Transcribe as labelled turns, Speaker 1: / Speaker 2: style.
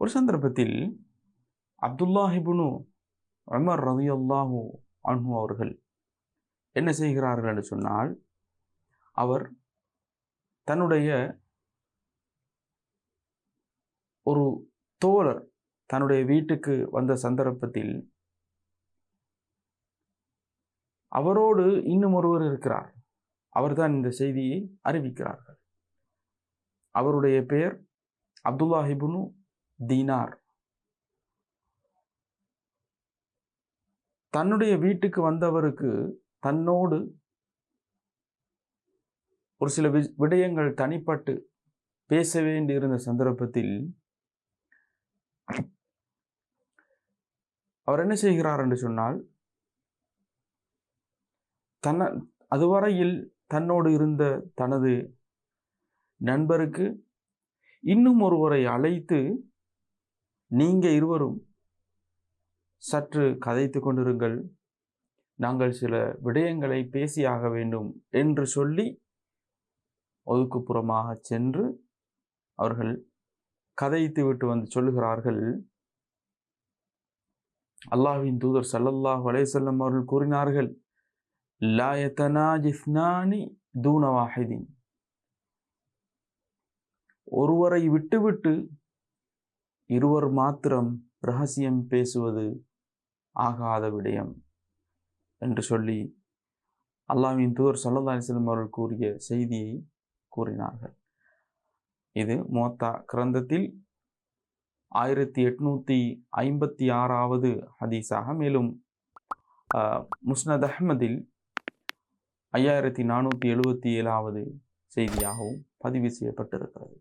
Speaker 1: ஒரு சந்தர்ப்பத்தில் அப்துல்லாஹிபுனு அமர் ரவி அல்லாஹூ அன்ஹு அவர்கள் என்ன செய்கிறார்கள் என்று சொன்னால் அவர் தன்னுடைய ஒரு தோழர் தன்னுடைய வீட்டுக்கு வந்த சந்தர்ப்பத்தில் அவரோடு இன்னும் ஒருவர் இருக்கிறார். அவர்தான் இந்த செய்தியை அறிவிக்கிறார்கள். அவருடைய பெயர் அப்துல்லாஹிபுனு தீனார். தன்னுடைய வீட்டுக்கு வந்தவருக்கு தன்னோடு ஒரு சில விடயங்கள் தனிப்பட்டு பேச வேண்டியிருந்த சந்தர்ப்பத்தில் அவர் என்ன செய்கிறார் என்று சொன்னால் தன்ன அதுவரையில் தன்னோடு இருந்த தனது நண்பருக்கு இன்னும் ஒருவரை அழைத்து நீங்கள் இருவரும் சற்று கதைத்து கொண்டிருங்கள். நாங்கள் சில விடயங்களை பேசியாக வேண்டும் என்று சொல்லி ஒதுக்குப்புறமாக சென்று அவர்கள் கதைத்து விட்டு வந்து சொல்லுகிறார்கள். அல்லாஹின் தூதர் சல்லல்லாஹ் வலைசல்லம் அவர்கள் கூறினார்கள் லாயத்தனாஜிஸ்னானி தூணவாஹிதின் ஒருவரை விட்டுவிட்டு இருவர் மாத்திரம் ரகசியம் பேசுவது ஆகாத விடயம் என்று சொல்லி அல்லாவின் தூர் சல்லா அலிஸ்லம் அவர்கள் கூறிய செய்தியை கூறினார்கள். இது மோத்தா கிரந்தத்தில் ஆயிரத்தி எட்நூத்தி ஐம்பத்தி ஆறாவது ஹதீஸாக மேலும் முஸ்னத் அஹ்மதில் ஐயாயிரத்தி நானூற்றி எழுபத்தி ஏழாவது செய்தியாகவும் பதிவு செய்யப்பட்டிருக்கிறது.